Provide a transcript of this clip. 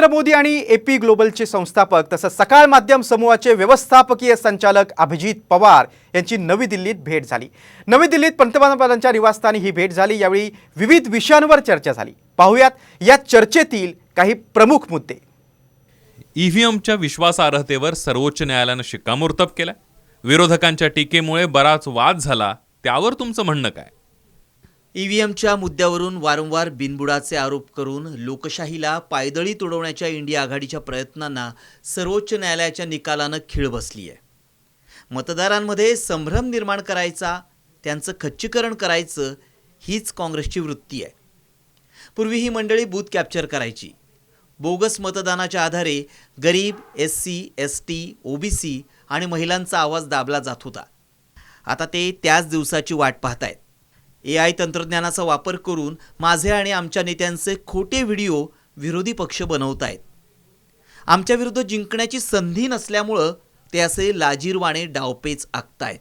नरेंद्र मोदी आणि A P ग्लोबलचे संस्थापक तसंच सकाळ माध्यम समूहाचे व्यवस्थापकीय संचालक अभिजित पवार यांची नवी दिल्लीत भेट झाली. नवी दिल्लीत पंतप्रधानांच्या निवासस्थानी ही भेट झाली. यावेळी विविध विषयांवर चर्चा झाली. पाहुयात या चर्चेतील काही प्रमुख मुद्दे. ईव्हीएमच्या विश्वासार्हतेवर सर्वोच्च न्यायालयानं शिक्कामोर्तब केलं. विरोधकांच्या टीकेमुळे बराच वाद झाला. त्यावर तुमचं म्हणणं काय? ईव्हीएमच्या मुद्द्यावरून वारंवार बिनबुडाचे आरोप करून लोकशाहीला पायदळी तुडवण्याच्या इंडिया आघाडीच्या प्रयत्नांना सर्वोच्च न्यायालयाच्या निकालानं खीळ बसली आहे. मतदारांमध्ये संभ्रम निर्माण करायचा त्यांचं खच्चीकरण करायचं हीच काँग्रेसची वृत्ती आहे. पूर्वी ही मंडळी बूथ कॅप्चर करायची. बोगस मतदानाच्या आधारे गरीब S C S T OBC आणि महिलांचा आवाज दाबला जात होता. आता ते त्याच दिवसाची वाट पाहतायत. ए आय तंत्रज्ञानाचा वापर करून माझे आणि आमच्या नेत्यांचे खोटे व्हिडिओ विरोधी पक्ष बनवत आमच्या विरुद्ध जिंकण्याची संधी नसल्यामुळं ते असे लाजीरवाणे डावपेच आखतायत.